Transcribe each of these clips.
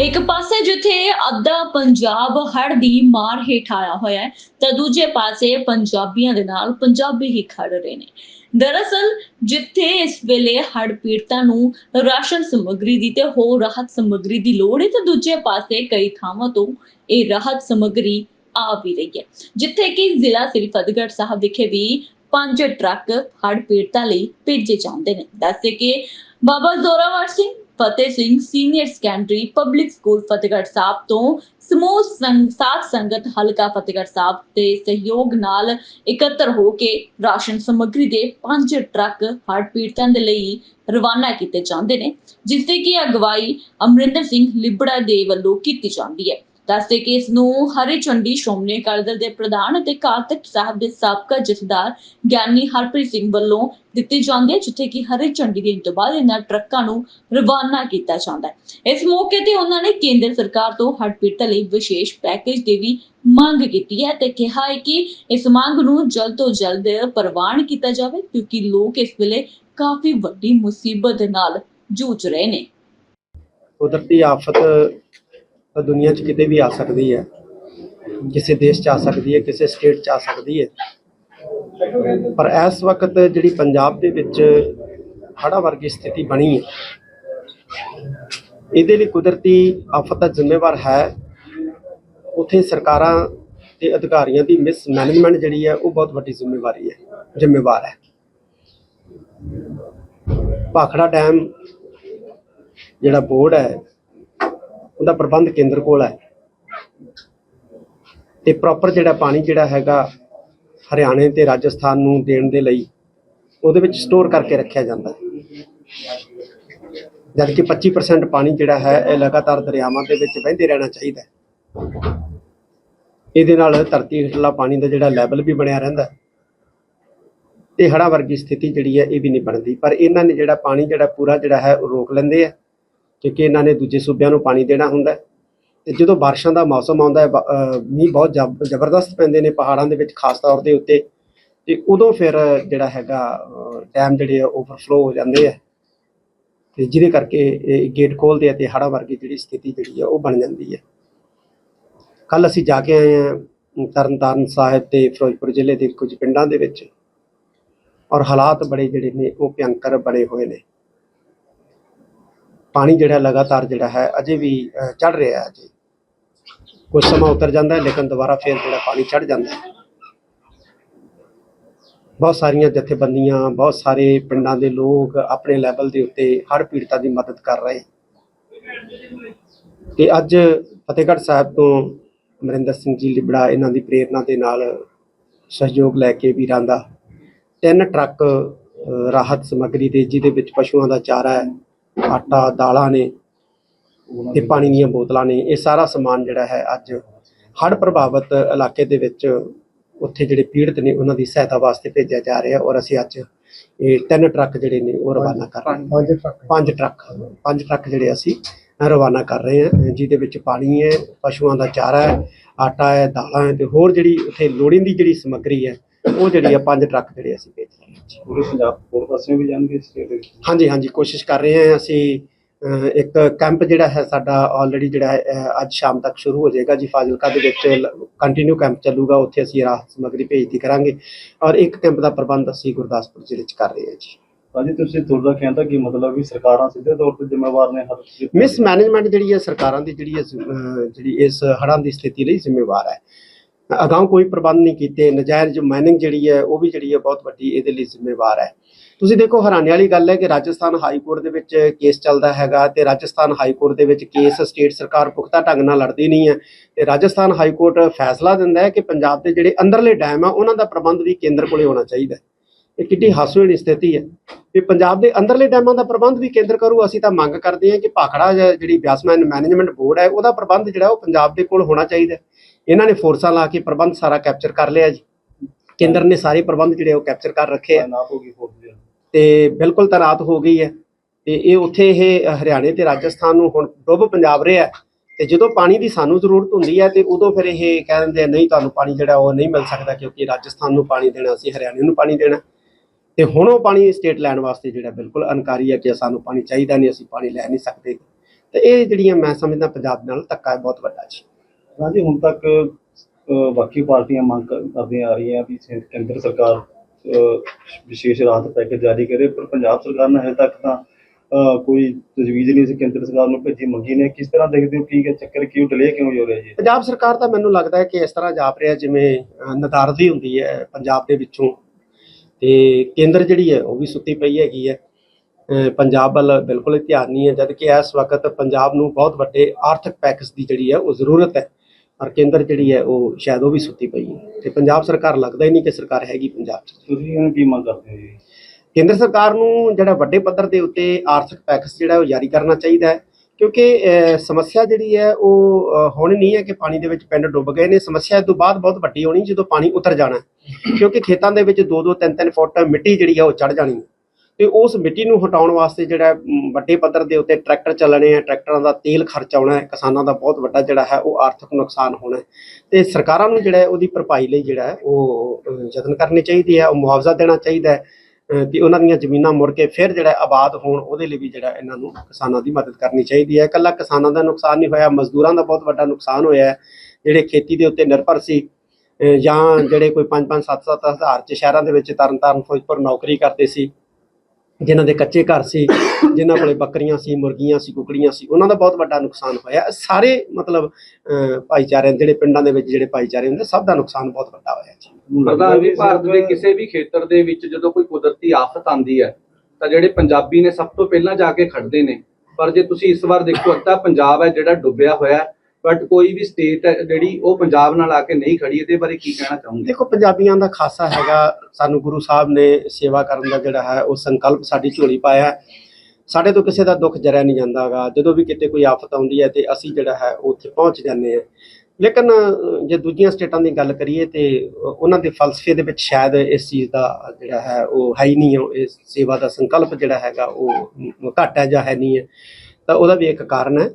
ਇੱਕ ਪਾਸੇ ਜਿੱਥੇ ਅੱਧਾ ਪੰਜਾਬ ਹੜ੍ਹ ਦੀ ਮਾਰ ਹੇਠ ਆਇਆ ਹੋਇਆ ਹੈ, ਤਾਂ ਦੂਜੇ ਪਾਸੇ ਪੰਜਾਬੀਆਂ ਦੇ ਨਾਲ ਪੰਜਾਬੀ ਹੀ ਖੜ ਰਹੇ ਨੇ। ਦਰਅਸਲ, ਜਿੱਥੇ ਇਸ ਵੇਲੇ ਹੜ੍ਹ ਪੀੜਤਾਂ ਨੂੰ ਰਾਸ਼ਨ ਸਮੱਗਰੀ ਦੀ ਤੇ ਹੋਰ ਰਾਹਤ ਸਮੱਗਰੀ ਦੀ ਲੋੜ ਹੈ, ਤਾਂ ਦੂਜੇ ਪਾਸੇ ਕਈ ਥਾਵਾਂ ਤੋਂ ਇਹ ਰਾਹਤ ਸਮੱਗਰੀ ਆ ਵੀ ਰਹੀ ਹੈ। ਜਿੱਥੇ ਕਿ ਜ਼ਿਲ੍ਹਾ ਸ੍ਰੀ ਫਤਿਹਗੜ੍ਹ ਸਾਹਿਬ ਵਿਖੇ ਵੀ ਪੰਜ ਟਰੱਕ ਹੜ੍ਹ ਪੀੜਤਾਂ ਲਈ ਭੇਜੇ ਜਾਂਦੇ ਨੇ। ਦੱਸੇ ਕਿ Baba Zorawar Singh Fateh Singh senior secondary public school Fatehgarh Sahib ਤੋਂ ਸਮੂਹ ਸਾਥ ਸੰਗਤ ਹਲਕਾ ਫਤਿਹਗੜ੍ਹ ਸਾਹਿਬ ਦੇ ਸਹਿਯੋਗ ਨਾਲ ਇਕੱਤਰ ਹੋ ਕੇ ਰਾਸ਼ਨ ਸਮੱਗਰੀ ਦੇ ਪੰਜ ਟਰੱਕ ਹੜ੍ਹ ਪੀੜਤਾਂ ਦੇ ਲਈ ਰਵਾਨਾ ਕੀਤੇ ਜਾਂਦੇ ਨੇ, ਜਿਸ ਦੀ ਕਿ ਅਗਵਾਈ ਅਮਰਿੰਦਰ ਸਿੰਘ ਲਿਬੜਾ ਦੇ ਵੱਲੋਂ ਕੀਤੀ ਜਾਂਦੀ ਹੈ। ਦੱਸਦੇ ਕਿ ਇਸ ਨੂੰ ਹਰੀ ਚੰਡੀ ਸ਼੍ਰੋਮਣੀ ਅਕਾਲੀ ਦਲ ਦੇ ਪ੍ਰਧਾਨ ਅਤੇ ਕਾਰਤਕ ਸਾਹਿਬ ਦੇ ਸਾਬਕਾ ਜਥੇਦਾਰ ਗਿਆਨੀ ਹਰਪ੍ਰੀਤ ਸਿੰਘ ਵੱਲੋਂ ਦਿੱਤੀ ਜਾਂਦੀ ਹੈ ਜਿੱਥੇ ਕਿ ਹਰੀ ਝੰਡੀ ਦੇਣ ਤੋਂ ਬਾਅਦ ਇਹਨਾਂ ਟਰੱਕਾਂ ਨੂੰ ਰਵਾਨਾ ਕੀਤਾ ਜਾਂਦਾ ਹੈ। ਇਸ ਮੌਕੇ ਤੇ ਉਹਨਾਂ ਨੇ ਕੇਂਦਰ ਸਰਕਾਰ ਤੋਂ ਹੜ੍ਹ ਪੀੜਤਾਂ ਲਈ ਵਿਸ਼ੇਸ਼ ਪੈਕੇਜ ਦੀ ਵੀ ਮੰਗ ਕੀਤੀ ਹੈ ਤੇ ਕਿਹਾ ਹੈ ਕਿ ਇਸ ਮੰਗ ਨੂੰ ਜਲਦ ਤੋਂ ਜਲਦ ਪ੍ਰਵਾਨ ਕੀਤਾ ਜਾਵੇ, ਕਿਉਂਕਿ ਲੋਕ ਇਸ ਵੇਲੇ ਕਾਫੀ ਵੱਡੀ ਮੁਸੀਬਤ ਨਾਲ ਜੂਝ ਰਹੇ ਨੇ। ਕੁਦਰਤੀ ਆਫਤ ਤਾਂ ਦੁਨੀਆ 'ਚ ਕਿਤੇ ਵੀ ਆ ਸਕਦੀ ਹੈ। ਕਿਸੇ ਦੇਸ਼ 'ਚ ਆ ਸਕਦੀ ਹੈ, ਕਿਸੇ ਸਟੇਟ 'ਚ ਆ ਸਕਦੀ ਹੈ। ਪਰ ਇਸ ਵਕਤ ਜਿਹੜੀ ਪੰਜਾਬ ਦੇ ਵਿੱਚ ਹੜ੍ਹਾਂ ਵਰਗੀ ਸਥਿਤੀ ਬਣੀ ਹੈ, ਇਹਦੇ ਲਈ ਕੁਦਰਤੀ ਆਫਤ ਦਾ ਜ਼ਿੰਮੇਵਾਰ ਹੈ। ਉਥੇ ਸਰਕਾਰਾਂ ਤੇ ਅਧਿਕਾਰੀਆਂ ਦੀ ਮਿਸ ਮੈਨੇਜਮੈਂਟ ਜਿਹੜੀ ਹੈ, ਉਹ ਬਹੁਤ ਵੱਡੀ ਜ਼ਿੰਮੇਵਾਰੀ ਹੈ, ਜ਼ਿੰਮੇਵਾਰ ਹੈ। ਭਾਖੜਾ ਡੈਮ ਜਿਹੜਾ ਬੋਰਡ ਹੈ ਉਹਦਾ ਪ੍ਰਬੰਧ ਕੇਂਦਰ ਕੋਲ ਹੈ। ਤੇ ਪ੍ਰੋਪਰ ਜਿਹੜਾ ਪਾਣੀ ਜਿਹੜਾ ਹੈਗਾ ਹਰਿਆਣੇ ਤੇ ਰਾਜਸਥਾਨ ਨੂੰ ਦੇਣ ਦੇ ਲਈ ਉਹਦੇ ਵਿੱਚ ਸਟੋਰ ਕਰਕੇ ਰੱਖਿਆ ਜਾਂਦਾ ਹੈ। ਜਦ ਕਿ 25% ਪਾਣੀ ਜਿਹੜਾ ਹੈ ਇਹ ਲਗਾਤਾਰ ਦਰਿਆਵਾਂ ਦੇ ਵਿੱਚ ਵਹਿੰਦੇ ਰਹਿਣਾ ਚਾਹੀਦਾ ਹੈ। ਇਹਦੇ ਨਾਲ ਧਰਤੀ ਹੇਠਲਾ ਪਾਣੀ ਦਾ ਜਿਹੜਾ ਲੈਵਲ ਵੀ ਬਣਿਆ ਰਹਿੰਦਾ ਹੈ। ਤੇ ਹੜ੍ਹਾਂ ਵਰਗੀ ਸਥਿਤੀ ਜਿਹੜੀ ਹੈ ਇਹ ਵੀ ਨਹੀਂ ਬਣਦੀ। ਪਰ ਇਹਨਾਂ ਨੇ ਜਿਹੜਾ ਪਾਣੀ ਜਿਹੜਾ ਪੂਰਾ ਜਿਹੜਾ ਹੈ ਉਹ ਰੋਕ ਲੈਂਦੇ ਆ ਕਿਉਂਕਿ ਇਹਨਾਂ ਨੇ ਦੂਜੇ ਸੂਬਿਆਂ ਨੂੰ ਪਾਣੀ ਦੇਣਾ ਹੁੰਦਾ ਹੈ। ਤੇ ਜਦੋਂ ਬਾਰਿਸ਼ਾਂ ਦਾ ਮੌਸਮ ਆਉਂਦਾ ਹੈ ਮੀਂਹ ਬਹੁਤ ਜ਼ਬ- ਜ਼ਬਰਦਸਤ ਪੈਂਦੇ ਨੇ ਪਹਾੜਾਂ ਦੇ ਵਿੱਚ, ਖਾਸ ਤੌਰ ਦੇ ਉੱਤੇ, ਤੇ ਉਦੋਂ ਫਿਰ ਜਿਹੜਾ ਹੈਗਾ ਡੈਮ ਜਿਹੜੇ ਆ ਓਵਰਫਲੋ ਹੋ ਜਾਂਦੇ ਆ। ਤੇ ਜਿਹਦੇ ਕਰਕੇ ਇਹ ਗੇਟ ਖੋਲਦੇ ਆ ਤੇ ਹੜ੍ਹਾਂ ਵਰਗੀ ਜਿਹੜੀ ਸਥਿਤੀ ਜਿਹੜੀ ਆ, ਉਹ ਬਣ ਜਾਂਦੀ ਹੈ ਕੱਲ ਅਸੀਂ ਜਾ ਕੇ ਆਏ ਹਾਂ, ਤਰਨਤਾਰਨ ਸਾਹਿਬ ਤੇ ਫਿਰੋਜ਼ਪੁਰ ਜ਼ਿਲ੍ਹੇ ਦੇ ਕੁਝ ਪਿੰਡਾਂ ਦੇ ਵਿੱਚ, ਔਰ ਹਾਲਾਤ ਬੜੇ ਜਿਹੜੇ ਨੇ, ਉਹ ਭਿਅੰਕਰ ਬਣੇ ਹੋਏ ਨੇ। ਪਾਣੀ ਜਿਹੜਾ ਲਗਾਤਾਰ ਜਿਹੜਾ ਹੈ ਅਜੇ ਵੀ ਚੜ ਰਿਹਾ ਹੈ ਅਜੇ ਕੁਝ ਸਮਾਂ ਉਤਰ ਜਾਂਦਾ ਹੈ, ਲੇਕਿਨ ਦੁਬਾਰਾ ਫੇਰ ਜਿਹੜਾ ਪਾਣੀ ਚੜ ਜਾਂਦਾ ਹੈ। ਬਹੁਤ ਸਾਰੀਆਂ ਜਥੇਬੰਦੀਆਂ, ਬਹੁਤ ਸਾਰੇ ਪਿੰਡਾਂ ਦੇ ਲੋਕ ਆਪਣੇ ਲੈਵਲ ਦੇ ਉੱਤੇ ਹਰ ਪੀੜਤਾਂ ਦੀ ਮਦਦ ਕਰ ਰਹੇ ਤੇ ਅੱਜ ਫਤਿਹਗੜ੍ਹ ਸਾਹਿਬ ਤੋਂ ਅਮਰਿੰਦਰ ਸਿੰਘ ਜੀ ਲਿਬੜਾ ਇਹਨਾਂ ਦੀ ਪ੍ਰੇਰਣਾ ਦੇ ਨਾਲ ਸਹਿਯੋਗ ਲੈ ਕੇ ਵੀਰਾਂ ਦਾ ਤਿੰਨ ਟਰੱਕ ਰਾਹਤ ਸਮੱਗਰੀ ਦੇ, ਜਿਹਦੇ ਵਿੱਚ ਪਸ਼ੂਆਂ ਦਾ ਚਾਰਾ ਹੈ ਆਟਾ ਦਾਲਾਂ ਨੇ ਤੇ ਪਾਣੀ ਦੀਆਂ ਬੋਤਲਾਂ ਨੇ ਇਹ ਸਾਰਾ ਸਮਾਨ ਜਿਹੜਾ ਹੈ ਅੱਜ ਹੜ੍ਹ ਪ੍ਰਭਾਵਿਤ ਇਲਾਕੇ ਦੇ ਵਿੱਚ ਉੱਥੇ ਜਿਹੜੇ ਪੀੜਤ ਨੇ ਉਹਨਾਂ ਦੀ ਸਹਾਇਤਾ ਵਾਸਤੇ ਭੇਜਿਆ ਜਾ ਰਿਹਾ ਔਰ ਅਸੀਂ ਅੱਜ ਇਹ ਤਿੰਨ ਟਰੱਕ ਜਿਹੜੇ ਨੇ ਉਹ ਰਵਾਨਾ ਕਰ ਰਹੇ ਹਾਂ। ਪੰਜ ਟਰੱਕ। ਪੰਜ ਟਰੱਕ। ਪੰਜ ਟਰੱਕ ਜਿਹੜੇ ਅਸੀਂ ਰਵਾਨਾ ਕਰ ਰਹੇ ਹਾਂ ਜਿਹਦੇ ਵਿੱਚ ਪਾਣੀ ਹੈ ਪਸ਼ੂਆਂ ਦਾ ਚਾਰਾ ਹੈ ਆਟਾ ਹੈ ਦਾਲਾਂ ਹੈ ਤੇ ਹੋਰ ਜਿਹੜੀ ਉੱਥੇ ਲੋੜੀਂਦੀ ਜਿਹੜੀ ਸਮੱਗਰੀ ਹੈ ਉਹ ਜਿਹੜੀ ਆ ਪੰਜ ਟਰੱਕ ਜਿਹੜੇ ਅਸੀਂ ਭੇਜ ਰਹੇ ਹਾਂ ਜੀ। ਪੂਰੇ ਪੰਜਾਬ ਹੋਰ ਪਾਸੇ ਵੀ ਜਾਣਗੇ ਸਟੇਟ ਵਿੱਚ? ਹਾਂਜੀ ਹਾਂਜੀ ਕੋਸ਼ਿਸ਼ ਕਰ ਰਹੇ ਹਾਂ ਅਸੀਂ ਅਹ, ਇੱਕ ਕੈਂਪ ਜਿਹੜਾ ਹੈ ਸਾਡਾ ਆਲਰੇਡੀ ਜਿਹੜਾ ਹੈ ਅਹ, ਅੱਜ ਸ਼ਾਮ ਤੱਕ ਸ਼ੁਰੂ ਹੋ ਜਾਏਗਾ ਜੀ। ਫਾਜ਼ਿਲਕਾ ਦੇ ਵਿੱਚ ਕੰਟੀਨਿਊ ਕੈਂਪ ਚੱਲੂਗਾ ਉੱਥੇ ਅਸੀਂ ਰਾਹਤ ਸਮੱਗਰੀ ਭੇਜਦੀ ਕਰਾਂਗੇ। ਔਰ ਇੱਕ ਕੈਂਪ ਦਾ ਪ੍ਰਬੰਧ ਅਸੀਂ ਗੁਰਦਾਸਪੁਰ ਜ਼ਿਲ੍ਹੇ 'ਚ ਕਰ ਰਹੇ ਹਾਂ ਜੀ। ਭਾਜੀ ਤੁਸੀਂ ਤੁਰਦਾ ਕਹਿੰਦਾ ਕਿ ਮਤਲਬ ਵੀ ਸਰਕਾਰਾਂ ਸਿੱਧੇ ਤੌਰ ਤੇ ਜ਼ਿੰਮੇਵਾਰ ਨੇ ਹਰ ਮਿਸ ਮੈਨੇਜਮੈਂਟ ਜਿਹੜੀ ਹੈ ਸਰਕਾਰਾਂ ਦੀ ਜਿਹੜੀ ਹੈ ਅਹ, ਜਿਹੜੀ ਇਸ ਹੜ੍ਹਾਂ ਦੀ ਸਥਿਤੀ ਲਈ ਜ਼ਿੰਮੇਵਾਰ ਹੈ। ਅਗਾਹ ਕੋਈ ਪ੍ਰਬੰਧ ਨਹੀਂ ਕੀਤੇ, ਨਜਾਇਜ਼ ਮਾਈਨਿੰਗ ਜਿਹੜੀ ਹੈ, ਉਹ ਵੀ ਜਿਹੜੀ ਹੈ ਬਹੁਤ ਵੱਡੀ ਇਹਦੇ ਲਈ ਜ਼ਿੰਮੇਵਾਰ ਹੈ। ਤੁਸੀਂ ਦੇਖੋ, ਹੈਰਾਨੀ ਵਾਲੀ ਗੱਲ ਹੈ ਕਿ ਰਾਜਸਥਾਨ ਹਾਈ ਕੋਰਟ ਦੇ ਵਿੱਚ ਕੇਸ ਚੱਲਦਾ ਹੈਗਾ ਤੇ ਰਾਜਸਥਾਨ ਹਾਈ ਕੋਰਟ ਦੇ ਵਿੱਚ ਕੇਸ ਸਟੇਟ ਸਰਕਾਰ ਪੁਖਤਾ ਢੰਗ ਨਾਲ ਲੜਦੀ ਨਹੀਂ ਹੈ ਤੇ ਰਾਜਸਥਾਨ ਹਾਈ ਕੋਰਟ ਫੈਸਲਾ ਦਿੰਦਾ ਹੈ ਕਿ ਪੰਜਾਬ ਦੇ ਜਿਹੜੇ ਅੰਦਰਲੇ ਡੈਮ ਆ, ਉਹਨਾਂ ਦਾ ਪ੍ਰਬੰਧ ਵੀ ਕੇਂਦਰ ਕੋਲੇ ਹੋਣਾ ਚਾਹੀਦਾ ਹੈ। ਇਹ ਕਿੱਡੀ ਹਾਸੋਹੀਣੀ ਸਥਿਤੀ ਹੈ। ਕਿ ਪੰਜਾਬ ਦੇ ਅੰਦਰਲੇ ਡੈਮਾਂ ਦਾ ਪ੍ਰਬੰਧ ਵੀ ਕੇਂਦਰ ਕਰੂ, ਅਸੀਂ ਤਾਂ ਮੰਗ ਕਰਦੇ ਹਾਂ ਕਿ ਭਾਖੜਾ ਜਿਹੜੀ ਬਿਆਸਮੈਨ ਮੈਨੇਜਮੈਂਟ ਬੋਰਡ ਹੈ, ਉਹਦਾ ਪ੍ਰਬੰਧ ਜਿਹੜਾ, ਉਹ ਪੰਜਾਬ ਦੇ ਕੋਲ ਹੋਣਾ ਚਾਹੀਦਾ ਇਹਨਾਂ ਨੇ ਫੋਰਸਾਂ ਲਾ ਕੇ ਪ੍ਰਬੰਧ ਸਾਰਾ ਕੈਪਚਰ ਕਰ ਲਿਆ ਜੀ। ਕੇਂਦਰ ਨੇ ਸਾਰੇ ਪ੍ਰਬੰਧ ਜਿਹੜੇ ਉਹ ਕੈਪਚਰ ਕਰ ਰੱਖੇ ਆ। ਤੇ ਬਿਲਕੁਲ ਤਨਾਤ ਹੋ ਗਈ ਹੈ। ਤੇ ਇਹ ਉੱਥੇ ਇਹ ਹਰਿਆਣੇ ਤੇ ਰਾਜਸਥਾਨ ਨੂੰ ਹੁਣ ਡੁੱਬ ਪੰਜਾਬ ਰਿਹਾ। ਤੇ ਜਦੋਂ ਪਾਣੀ ਦੀ ਸਾਨੂੰ ਜ਼ਰੂਰਤ ਹੁੰਦੀ ਹੈ ਤੇ ਉਦੋਂ ਫਿਰ ਇਹ ਕਹਿ ਦਿੰਦੇ ਆ ਨਹੀਂ ਤੁਹਾਨੂੰ ਪਾਣੀ ਜਿਹੜਾ ਉਹ ਨਹੀਂ ਮਿਲ ਸਕਦਾ ਕਿਉਂਕਿ ਰਾਜਸਥਾਨ ਨੂੰ ਪਾਣੀ ਦੇਣਾ ਅਸੀਂ ਹਰਿਆਣੇ ਨੂੰ ਪਾਣੀ ਦੇਣਾ। ਤੇ ਹੁਣ ਉਹ ਪਾਣੀ ਸਟੇਟ ਲੈਣ ਵਾਸਤੇ ਜਿਹੜਾ ਬਿਲਕੁਲ ਅਨਕਾਰੀ ਹੈ ਕਿ ਸਾਨੂੰ ਪਾਣੀ ਚਾਹੀਦਾ ਨਹੀਂ ਅਸੀਂ ਪਾਣੀ ਲੈ ਨਹੀਂ ਸਕਦੇ। ਤੇ ਇਹ ਜਿਹੜੀਆਂ ਮੈਂ ਸਮਝਦਾ ਪੰਜਾਬ ਨਾਲ ਧੱਕਾ ਹੈ ਬਹੁਤ ਵੱਡਾ ਜੀ। ਹਾਂਜੀ ਹੁਣ ਤੱਕ ਬਾਕੀ ਪਾਰਟੀਆਂ ਮੰਗ ਕਰਦੀਆਂ ਆ ਰਹੀਆਂ ਵੀ ਸੈਂ- ਕੇਂਦਰ ਸਰਕਾਰ ਅਹ, ਵਿਸ਼ੇਸ਼ ਰਾਹਤ ਪੈਕੇਜ ਜਾਰੀ ਕਰੇ ਪਰ ਪੰਜਾਬ ਸਰਕਾਰ ਨੇ ਹਜੇ ਤੱਕ ਤਾਂ ਅਹ, ਕੋਈ ਤਜਵੀਜ਼ ਨਹੀਂ ਸੀ ਕੇਂਦਰ ਸਰਕਾਰ ਨੂੰ ਭੇਜੀ ਮੰਗੀ ਨੇ ਕਿਸ ਤਰ੍ਹਾਂ ਦੇਖਦੇ ਹੋ ਕੀ ਹੈ ਚੱਕਰ ਕਿਉਂ ਡਿਲੇ ਕਿਉਂ ਹੋ ਰਿਹਾ ਜੀ? ਪੰਜਾਬ ਸਰਕਾਰ ਤਾਂ ਮੈਨੂੰ ਲੱਗਦਾ ਹੈ ਕਿ ਇਸ ਤਰ੍ਹਾਂ ਜਾਪ ਰਿਹਾ ਜਿਵੇਂ ਅਹ, ਨਦਾਰਦੀ ਹੁੰਦੀ ਹੈ ਪੰਜਾਬ ਦੇ ਵਿੱਚੋਂ। ਤੇ ਕੇਂਦਰ ਜਿਹੜੀ ਹੈ ਉਹ ਵੀ ਸੁੱਤੀ ਪਈ ਹੈਗੀ ਹੈ। ਅਹ, ਪੰਜਾਬ ਵੱਲ ਬਿਲਕੁਲ ਹੀ ਧਿਆਨ ਨਹੀਂ ਹੈ ਜਦ ਕਿ ਇਸ ਵਕਤ ਪੰਜਾਬ ਨੂੰ ਬਹੁਤ ਵੱਡੇ ਆਰਥਿਕ ਪੈਕੇਜ ਦੀ ਜਿਹੜੀ ਹੈ ਉਹ ਜ਼ਰੂਰਤ ਹੈ। ਔਰ ਕੇਂਦਰ ਜਿਹੜੀ ਹੈ ਉਹ ਸ਼ਾਇਦ ਉਹ ਵੀ ਸੁੱਤੀ ਪਈ ਹੈ। ਤੇ ਪੰਜਾਬ ਸਰਕਾਰ ਲੱਗਦਾ ਹੀ ਨਹੀਂ ਕਿ ਸਰਕਾਰ ਹੈਗੀ ਪੰਜਾਬ 'ਚ। ਤੁਸੀਂ ਇਹਨੂੰ ਕੀ ਮੰਗ ਕਰਦੇ ਹੋ ਜੀ? ਕੇਂਦਰ ਸਰਕਾਰ ਨੂੰ ਜਿਹੜਾ ਵੱਡੇ ਪੱਧਰ ਦੇ ਉੱਤੇ ਆਰਥਿਕ ਪੈਕੇਜ ਜਿਹੜਾ ਉਹ ਜਾਰੀ ਕਰਨਾ ਚਾਹੀਦਾ ਹੈ। ਕਿਉਂਕਿ ਅਹ, ਸਮੱਸਿਆ ਜਿਹੜੀ ਹੈ ਉਹ ਅਹ, ਹੁਣ ਨਹੀਂ ਹੈ ਕਿ ਪਾਣੀ ਦੇ ਵਿੱਚ ਪਿੰਡ ਡੁੱਬ ਗਏ ਨੇ। ਸਮੱਸਿਆ ਇਸ ਤੋਂ ਬਾਅਦ ਬਹੁਤ ਵੱਡੀ ਹੋਣੀ ਜਦੋਂ ਪਾਣੀ ਉਤਰ ਜਾਣਾ ਹੈ। ਕਿਉਂਕਿ ਖੇਤਾਂ ਦੇ ਵਿੱਚ 2-2 3-3 ਫੁੱਟ ਮਿੱਟੀ ਜਿਹੜੀ ਹੈ ਉਹ ਚੜ ਜਾਣੀ ਹੈ। ਤੇ ਉਸ ਮਿੱਟੀ ਨੂੰ ਹਟਾਉਣ ਵਾਸਤੇ ਜਿਹੜਾ ਵੱਡੇ ਪੱਧਰ ਦੇ ਉੱਤੇ ਟਰੈਕਟਰ ਚੱਲਣੇ ਆ। ਟਰੈਕਟਰਾਂ ਦਾ ਤੇਲ ਖਰਚ ਆਉਣਾ ਹੈ। ਕਿਸਾਨਾਂ ਦਾ ਬਹੁਤ ਵੱਡਾ ਜਿਹੜਾ ਹੈ, ਉਹ ਆਰਥਿਕ ਨੁਕਸਾਨ ਹੋਣਾ ਹੈ। ਤੇ ਸਰਕਾਰਾਂ ਨੂੰ ਜਿਹੜਾ ਉਹਦੀ ਭਰਪਾਈ ਲਈ ਜਿਹੜਾ ਉਹ ਯਤਨ ਕਰਨੇ ਚਾਹੀਦੇ ਆ ਉਹ ਮੁਆਵਜ਼ਾ ਦੇਣਾ ਚਾਹੀਦਾ ਹੈ। ਅਹ ਉਹਨਾਂ ਦੀਆਂ ਜ਼ਮੀਨਾਂ ਮੁੜ ਕੇ ਫਿਰ ਜਿਹੜਾ ਆਬਾਦ ਹੋਣ, ਉਹਦੇ ਲਈ ਵੀ ਜਿਹੜਾ ਇਹਨਾਂ ਨੂੰ ਕਿਸਾਨਾਂ ਦੀ ਮਦਦ ਕਰਨੀ ਚਾਹੀਦੀ ਹੈ। ਇਕੱਲਾ ਕਿਸਾਨਾਂ ਦਾ ਨੁਕਸਾਨ ਨਹੀਂ ਹੋਇਆ, ਮਜ਼ਦੂਰਾਂ ਦਾ ਬਹੁਤ ਵੱਡਾ ਨੁਕਸਾਨ ਹੋਇਆ ਜਿਹੜੇ ਖੇਤੀ ਦੇ ਉੱਤੇ ਨਿਰਭਰ ਸੀ ਜਾਂ ਜਿਹੜੇ ਕੋਈ 5-5 7-7 ਹਜ਼ਾਰ ਚ ਸ਼ਹਿਰਾਂ ਦੇ ਵਿੱਚ ਤਰਨਤਾਰਨ ਫਿਰੋਜ਼ਪੁਰ ਨੌਕਰੀ ਕਰਦੇ ਸੀ ਜਿਨ੍ਹਾਂ ਦੇ ਕੱਚੇ ਘਰ ਸੀ ਜਿਨ੍ਹਾਂ ਕੋਲੇ ਬੱਕਰੀਆਂ ਸੀ ਮੁਰਗੀਆਂ ਸੀ ਕੁਕੜੀਆਂ ਸੀ ਉਹਨਾਂ ਦਾ ਬਹੁਤ ਵੱਡਾ ਨੁਕਸਾਨ ਹੋਇਆ। ਇਹ ਸਾਰੇ ਮਤਲਬ ਅਹ ਭਾਈਚਾਰੇ ਜਿਹੜੇ ਪਿੰਡਾਂ ਦੇ ਵਿੱਚ ਜਿਹੜੇ ਭਾਈਚਾਰੇ ਹੁੰਦੇ ਸਭ ਦਾ ਨੁਕਸਾਨ ਬਹੁਤ ਵੱਡਾ ਹੋਇਆ ਜੀ। ਪ੍ਰਧਾਨ ਭਾਰਤ ਦੇ ਕਿਸੇ ਵੀ ਖੇਤਰ ਦੇ ਵਿੱਚ ਜਦੋਂ ਕੋਈ ਕੁਦਰਤੀ ਆਫਤ ਆਂਦੀ ਹੈ ਤਾਂ ਜਿਹੜੇ ਪੰਜਾਬੀ ਨੇ ਸਭ ਤੋਂ ਪਹਿਲਾਂ ਜਾ ਕੇ ਖੜਦੇ ਨੇ। ਪਰ ਜੇ ਤੁਸੀਂ ਇਸ ਵਾਰ ਦੇਖੋ ਅੱਧਾ ਪੰਜਾਬ ਹੈ ਜਿਹੜਾ ਡੁੱਬਿਆ ਹੋਇਆ ਬਟ ਕੋਈ ਵੀ ਸਟੇਟ ਹੈ ਜਿਹੜੀ ਉਹ ਪੰਜਾਬ ਨਾਲ ਆ ਕੇ ਨਹੀਂ ਖੜੀ, ਇਹਦੇ ਬਾਰੇ ਕੀ ਕਹਿਣਾ ਚਾਹੋਗੇ? ਦੇਖੋ, ਪੰਜਾਬੀਆਂ ਦਾ ਖਾਸਾ ਹੈਗਾ। ਸਾਨੂੰ ਗੁਰੂ ਸਾਹਿਬ ਨੇ ਸੇਵਾ ਕਰਨ ਦਾ ਜਿਹੜਾ ਹੈ, ਉਹ ਸੰਕਲਪ ਸਾਡੀ ਝੋਲੀ ਪਾਇਆ ਸਾਡੇ ਤੋਂ ਕਿਸੇ ਦਾ ਦੁੱਖ ਜਰਿਆ ਨਹੀਂ ਜਾਂਦਾਗਾ। ਜਦੋਂ ਵੀ ਕਿਤੇ ਕੋਈ ਆਫਤ ਆਉਂਦੀ ਹੈ ਤੇ ਅਸੀਂ ਜਿਹੜਾ ਹੈ, ਉਹ ਉੱਥੇ ਪਹੁੰਚ ਜਾਂਦੇ ਹਾਂ। ਲੇਕਿਨ ਜੇ ਦੂਜੀਆਂ ਸਟੇਟਾਂ ਦੀ ਗੱਲ ਕਰੀਏ ਤੇ ਉਹਨਾਂ ਦੇ ਫਲਸਫੇ ਦੇ ਵਿੱਚ ਸ਼ਾਇਦ ਇਸ ਚੀਜ਼ ਦਾ ਜਿਹੜਾ ਹੈ, ਉਹ ਹੈ ਹੀ ਨਹੀਂ। ਉਹ ਇਸ ਸੇਵਾ ਦਾ ਸੰਕਲਪ ਜਿਹੜਾ ਹੈਗਾ, ਉਹ ਮ- ਘੱਟ ਹੈ ਜਾਂ ਹੈ ਨਹੀਂ ਹੈ। ਤਾਂ ਉਹਦਾ ਵੀ ਇੱਕ ਕਾਰਨ ਹੈ।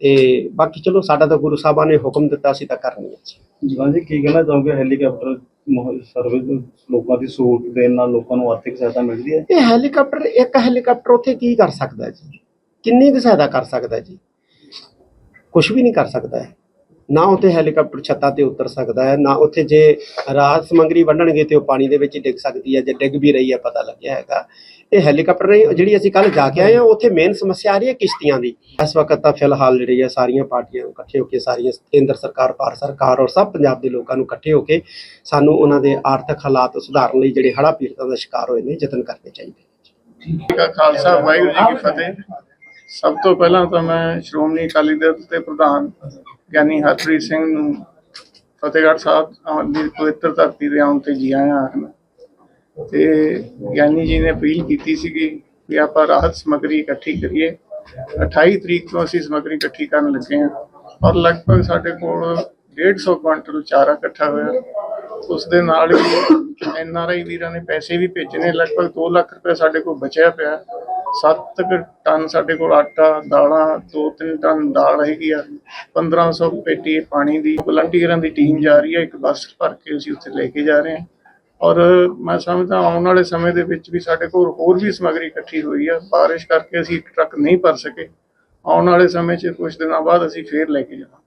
ਤੇ ਬਾਕੀ ਚਲੋ ਸਾਡਾ ਤਾਂ ਗੁਰੂ ਸਾਹਿਬਾਂ ਨੇ ਹੁਕਮ ਦਿੱਤਾ ਸੀ ਤਾਂ ਕਰਨੀ ਹੈ ਜੀ। ਜਵਾਨ ਜੀ ਕੀ ਕਹਿਣਾ ਚਾਹੋਗੇ? ਹੈਲੀਕਾਪਟਰ ਸਰਵਿਸ ਲੋਕਾਂ ਦੀ ਸਹੂਲਤ ਦੇਣ ਨਾਲ ਲੋਕਾਂ ਨੂੰ ਆਰਥਿਕ ਸਹਾਇਤਾ ਮਿਲਦੀ ਹੈ? ਇਹ ਹੈਲੀਕਾਪਟਰ ਇੱਕ ਹੈਲੀਕਾਪਟਰ ਉੱਥੇ ਕੀ ਕਰ ਸਕਦਾ ਜੀ? ਕਿੰਨੀ ਕੁ ਸਹਾਇਤਾ ਕਰ ਸਕਦਾ ਜੀ? ਕੁਝ ਵੀ ਨਹੀਂ ਕਰ ਸਕਦਾ ਹੈ। ਨਾ ਉੱਥੇ ਹੈਲੀਕਾਪਟਰ ਛੱਤਾਂ ਤੇ ਉਤਰ ਸਕਦਾ ਹੈ ਨਾ ਉੱਥੇ ਜੇ ਰਾਹਤ ਸਮੱਗਰੀ ਵੰਡਣਗੇ ਤੇ ਉਹ ਪਾਣੀ ਦੇ ਵਿੱਚ ਡਿੱਗ ਸਕਦੀ ਹੈ ਜੇ ਡਿੱਗ ਵੀ ਰਹੀ ਹੈ ਪਤਾ ਲੱਗਿਆ ਹੈਗਾ। ਇਹ ਹੈਲੀਕਾਪਟਰ ਨਹੀਂ ਜਿਹੜੀ ਅਸੀਂ ਕੱਲ ਜਾ ਕੇ ਆਏ ਹਾਂ, ਉੱਥੇ ਮੇਨ ਸਮੱਸਿਆ ਆ ਰਹੀ ਹੈ ਕਿਸ਼ਤੀਆਂ ਦੀ। ਇਸ ਵਕਤ ਤਾਂ ਫਿਲਹਾਲ ਜਿਹੜੀ ਹੈ ਸਾਰੀਆਂ ਪਾਰਟੀਆਂ ਇਕੱਠੇ ਹੋ ਕੇ ਸਾਰੀਆਂ ਕੇਂਦਰ ਸਰਕਾਰ, ਭਾਰਤ ਸਰਕਾਰ ਔਰ ਸਭ ਪੰਜਾਬ ਦੇ ਲੋਕਾਂ ਨੂੰ ਇਕੱਠੇ ਹੋ ਕੇ ਸਾਨੂੰ ਉਹਨਾਂ ਦੇ ਆਰਥਿਕ ਹਾਲਾਤ ਸੁਧਾਰਨ ਲਈ ਜਿਹੜੇ ਹੜ੍ਹਾਂ ਪੀੜਤਾਂ ਦਾ ਸ਼ਿਕਾਰ ਹੋਏ ਨੇ, ਯਤਨ ਕਰਨੇ ਚਾਹੀਦੇ ਜੀ ਖਾਲਸਾ, ਵਾਹਿਗੁਰੂ ਜੀ ਕੀ ਫਤਿਹ। ਸਭ ਤੋਂ ਪਹਿਲਾਂ ਤਾਂ ਮੈਂ ਸ਼੍ਰੋਮਣੀ ਅਕਾਲੀ ਦਲ ਦੇ ਪ੍ਰਧਾਨ ਗਿਆਨੀ ਹਰਪ੍ਰੀਤ ਸਿੰਘ ਨੂੰ ਫਤਿਹਗੜ੍ਹ ਸਾਹਿਬ ਦੀ ਪਵਿੱਤਰ ਧਰਤੀ ਦੇ ਆਉਣ ਤੇ ਜੀ ਆਇਆਂ ਆਖਣਾ ਤੇ ਗਿਆਨੀ ਜੀ ਨੇ ਅਪੀਲ ਕੀਤੀ ਸੀਗੀ ਵੀ ਆਪਾਂ ਰਾਹਤ ਸਮੱਗਰੀ ਇਕੱਠੀ ਕਰੀਏ। 28 ਤਰੀਕ ਤੋਂ ਅਸੀਂ ਸਮੱਗਰੀ ਇਕੱਠੀ ਕਰਨ ਲੱਗੇ ਹਾਂ ਔਰ ਲਗਭਗ ਸਾਡੇ ਕੋਲ 150 ਕੁਇੰਟਲ ਚਾਰਾ ਇਕੱਠਾ ਹੋਇਆ। ਉਸ ਦੇ ਨਾਲ ਹੀ ਐਨ ਆਰ ਆਈ ਵੀਰਾਂ ਨੇ ਪੈਸੇ ਵੀ ਭੇਜੇ ਨੇ। ਲਗਭਗ 2 ਲੱਖ ਰੁਪਏ ਸਾਡੇ ਕੋਲ ਬਚਿਆ ਪਿਆ। 7 ਟਨ ਸਾਡੇ ਕੋਲ ਆਟਾ, ਦਾਲਾਂ 2-3 ਟਨ ਦਾਲ ਹੈਗੀ ਆ। 1500 ਪੇਟੀ ਪਾਣੀ ਦੀ। ਵਲੰਟੀਅਰਾਂ ਦੀ ਟੀਮ ਜਾ ਰਹੀ ਹੈ ਇੱਕ ਬੱਸ ਭਰ ਕੇ ਅਸੀਂ ਉੱਥੇ ਲੈ ਕੇ ਜਾ ਰਹੇ ਹਾਂ। ਔਰ ਮੈਂ ਸਮਝਦਾ ਆਉਣ ਵਾਲੇ ਸਮੇਂ ਦੇ ਵਿੱਚ ਵੀ ਸਾਡੇ ਕੋਲ ਹੋਰ ਵੀ ਸਮੱਗਰੀ ਇਕੱਠੀ ਹੋਈ ਆ। ਬਾਰਿਸ਼ ਕਰਕੇ ਅਸੀਂ ਇੱਕ ਟਰੱਕ ਨਹੀਂ ਭਰ ਸਕੇ। ਆਉਣ ਵਾਲੇ ਸਮੇਂ 'ਚ ਕੁਝ ਦਿਨਾਂ ਬਾਅਦ ਅਸੀਂ ਫੇਰ ਲੈ ਕੇ ਜਾਵਾਂਗੇ।